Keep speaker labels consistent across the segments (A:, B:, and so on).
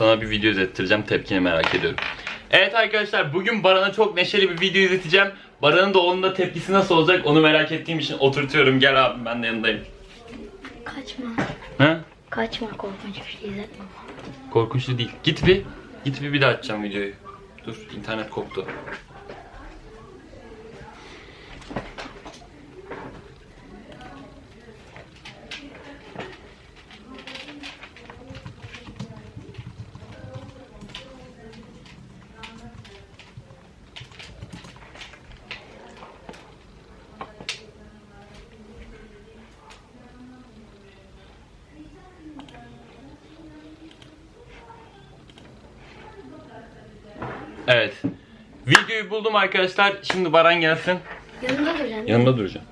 A: Sana bir video izlettireceğim. Tepkini merak ediyorum. Evet arkadaşlar bugün Baran'a çok neşeli bir video izleteceğim. Baran'ın da onun da tepkisi nasıl olacak onu merak ettiğim için oturtuyorum. Gel abim ben de yanındayım.
B: Kaçma.
A: Ha?
B: Kaçma korkunç bir şey izletme.
A: Korkunçlu değil. Git bir. Git bir bir daha açacağım videoyu. Dur internet koptu. Evet. Videoyu buldum arkadaşlar. Şimdi Baran gelsin.
B: Yanında duracaksın.
A: Yanımda duracağım.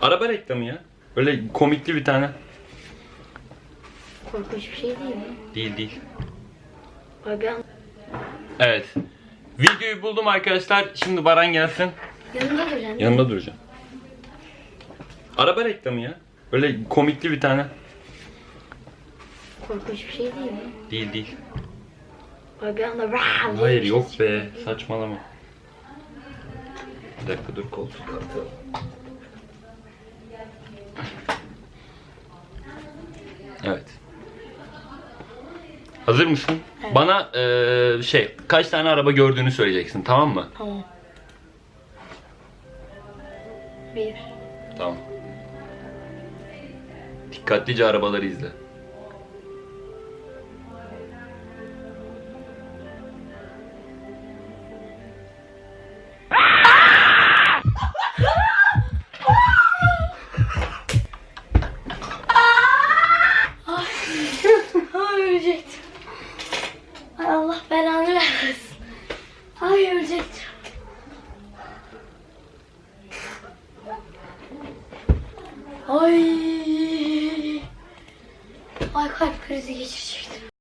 A: Araba reklamı ya. Böyle komikli bir tane.
B: Korkunç bir şey değil mi?
A: Değil değil.
B: An
A: Evet. Videoyu buldum arkadaşlar. Şimdi Baran gelsin.
B: yanında duracaksın.
A: Yanımda duracağım. Araba reklamı ya. Böyle komikli bir tane.
B: Korkunç bir şey değil mi?
A: Değil değil.
B: Bak bir anda "Rah!" diye
A: Hayır
B: bir
A: yok be. Saçmalama. Bir dakika dur koltuk kartı. Evet. Hazır mısın?
B: Evet.
A: Bana eee, şey kaç tane araba gördüğünü söyleyeceksin tamam mı?
B: Tamam. Bir.
A: Tamam. Dikkatlice arabaları izle.
B: Allah belanı vermesin. Ay ölecektim. Ay. Ay kalp krizi geçireceğim.